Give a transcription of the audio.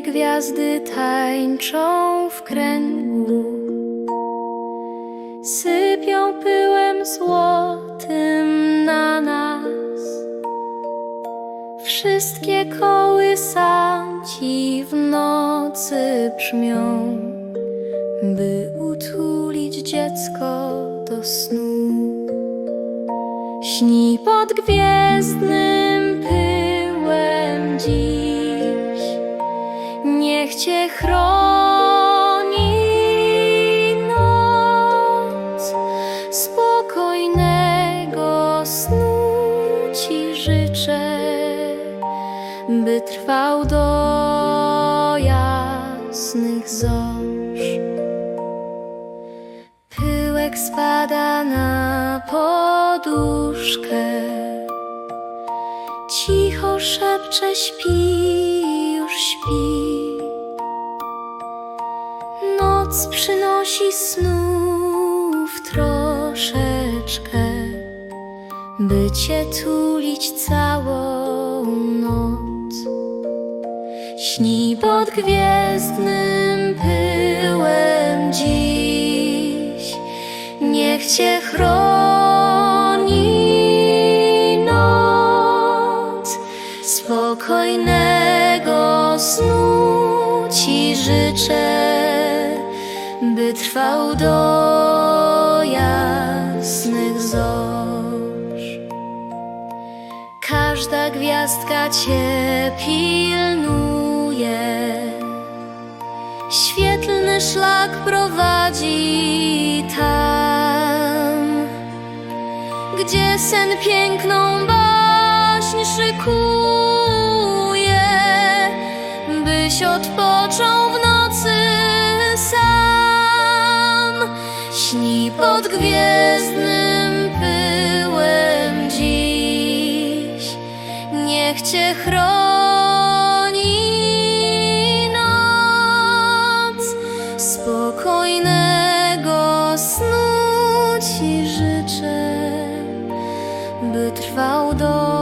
gwiazdy tańczą w kręgu, sypią pyłem złotym na nas. Wszystkie kołysanci w nocy brzmią, by utulić dziecko do snu. Śni pod gwiezdnym niech cię chroni noc. Spokojnego snu ci życzę, by trwał do jasnych zorz. Pyłek spada na poduszkę. Cicho szepcze śpi, już śpi. Noc przynosi snów troszeczkę, by cię tulić całą noc. Śni pod gwiezdnym pyłem dziś, niech cię chroni noc. Spokojnego snu ci życzę, by trwał do jasnych zorz. Każda gwiazdka cię pilnuje. Świetlny szlak prowadzi tam, gdzie sen piękną baśń szykuje, byś odpoczął pod gwiezdnym pyłem dziś. Niech Cię chroni noc, spokojnego snu Ci życzę, by trwał do